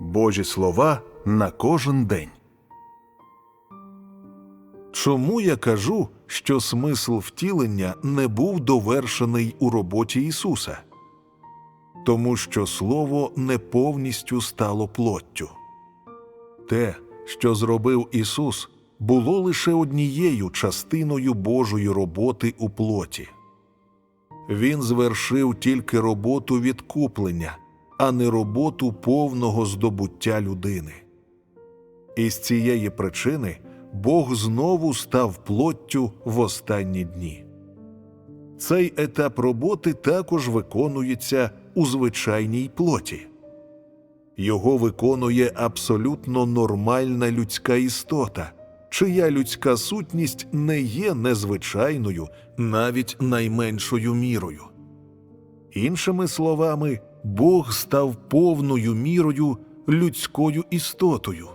Божі слова на кожен день. Чому я кажу, що смисл втілення не був довершений у роботі Ісуса? Тому що Слово не повністю стало плоттю. Те, що зробив Ісус, було лише однією частиною Божої роботи у плоті. Він звершив тільки роботу відкуплення, а не роботу повного здобуття людини. І з цієї причини Бог знову став плоттю в останні дні. Цей етап роботи також виконується у звичайній плоті. Його виконує абсолютно нормальна людська істота, чия людська сутність не є незвичайною навіть найменшою мірою. Іншими словами, Бог став повною мірою людською істотою.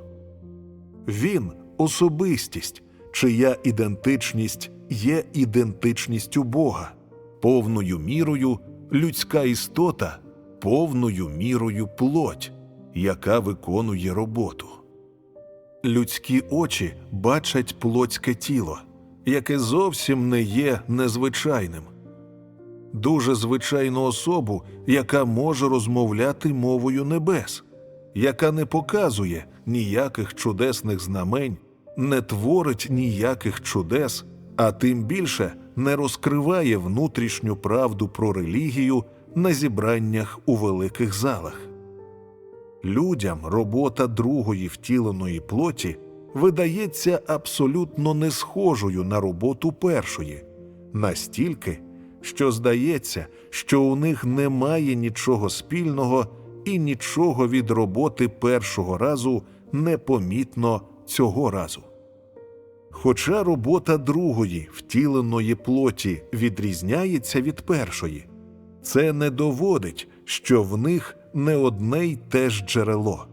Він особистість, чия ідентичність є ідентичністю Бога, повною мірою людська істота, повною мірою плоть, яка виконує роботу. Людські очі бачать плотське тіло, яке зовсім не є незвичайним. Дуже звичайну особу, яка може розмовляти мовою небес, яка не показує ніяких чудесних знамень, не творить ніяких чудес, а тим більше не розкриває внутрішню правду про релігію на зібраннях у великих залах. Людям робота другої втіленої плоті видається абсолютно не схожою на роботу першої, настільки, що здається, що у них немає нічого спільного і нічого від роботи першого разу непомітно цього разу. Хоча робота другої втіленої плоті відрізняється від першої, це не доводить, що в них не одне й те ж джерело.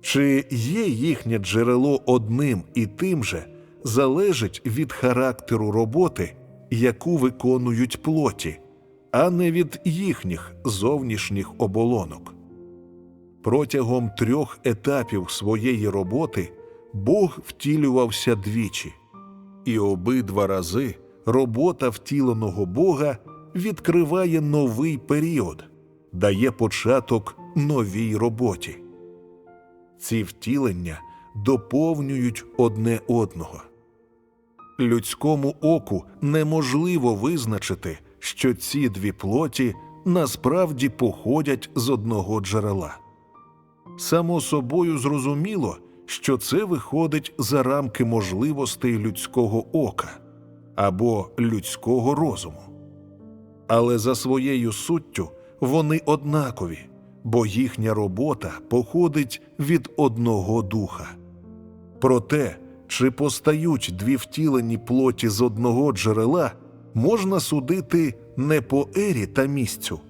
Чи є їхнє джерело одним і тим же, залежить від характеру роботи, яку виконують плоті, а не від їхніх зовнішніх оболонок. Протягом трьох етапів своєї роботи Бог втілювався двічі, і обидва рази робота втіленого Бога відкриває новий період, дає початок новій роботі. Ці втілення доповнюють одне одного. Людському оку неможливо визначити, що ці дві плоті насправді походять з одного джерела. Само собою зрозуміло, що це виходить за рамки можливостей людського ока або людського розуму. Але за своєю суттю вони однакові, бо їхня робота походить від одного духа. Про те, чи постають дві втілені плоті з одного джерела, можна судити не по ері та місцю,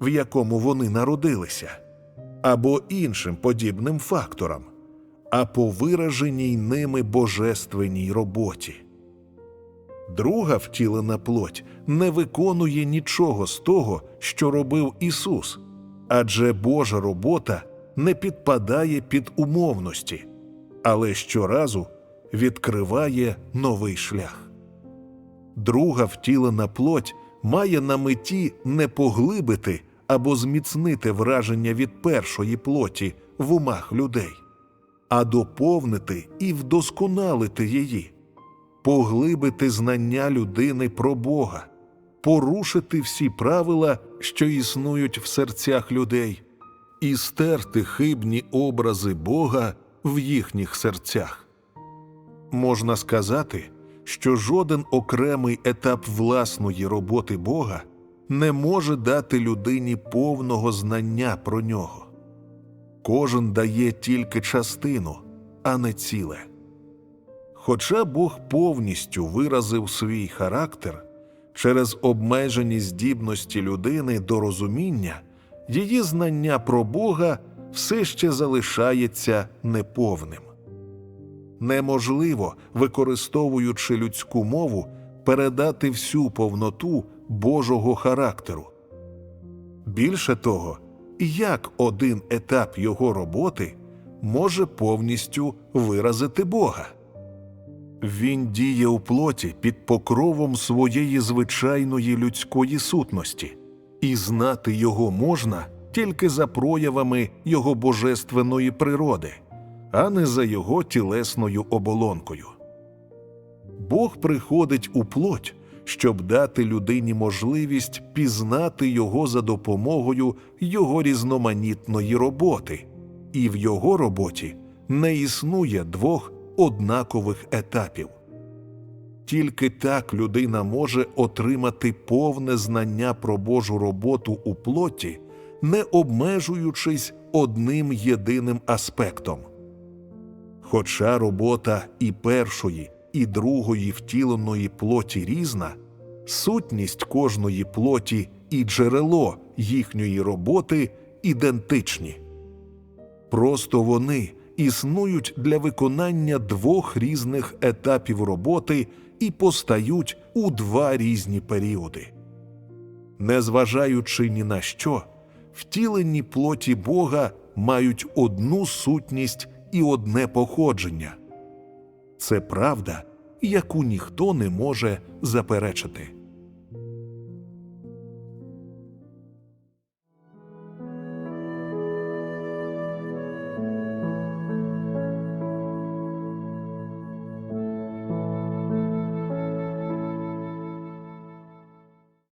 в якому вони народилися, або іншим подібним факторам, а по вираженій ними божественній роботі. Друга втілена плоть не виконує нічого з того, що робив Ісус, адже Божа робота не підпадає під умовності, але щоразу відкриває новий шлях. Друга втілена плоть має на меті не поглибити або зміцнити враження від першої плоті в умах людей, а доповнити і вдосконалити її поглибити знання людини про Бога, порушити всі правила, що існують в серцях людей, і стерти хибні образи Бога в їхніх серцях. Можна сказати, що жоден окремий етап власної роботи Бога не може дати людині повного знання про нього. Кожен дає тільки частину, а не ціле. Хоча Бог повністю виразив свій характер через обмежені здібності людини до розуміння, її знання про Бога все ще залишається неповним. Неможливо, використовуючи людську мову, передати всю повноту Божого характеру. Більше того, як один етап його роботи може повністю виразити Бога. Він діє у плоті під покровом своєї звичайної людської сутності, і знати його можна тільки за проявами його божественної природи, а не за його тілесною оболонкою. Бог приходить у плоть, щоб дати людині можливість пізнати його за допомогою його різноманітної роботи, і в його роботі не існує двох однакових етапів. Тільки так людина може отримати повне знання про Божу роботу у плоті, не обмежуючись одним єдиним аспектом. Хоча робота і першої, і другої втіленої плоті різна, сутність кожної плоті і джерело їхньої роботи ідентичні. Просто вони існують для виконання двох різних етапів роботи і постають у два різні періоди. Незважаючи ні на що, втілені плоті Бога мають одну сутність і одне походження. Це правда, яку ніхто не може заперечити.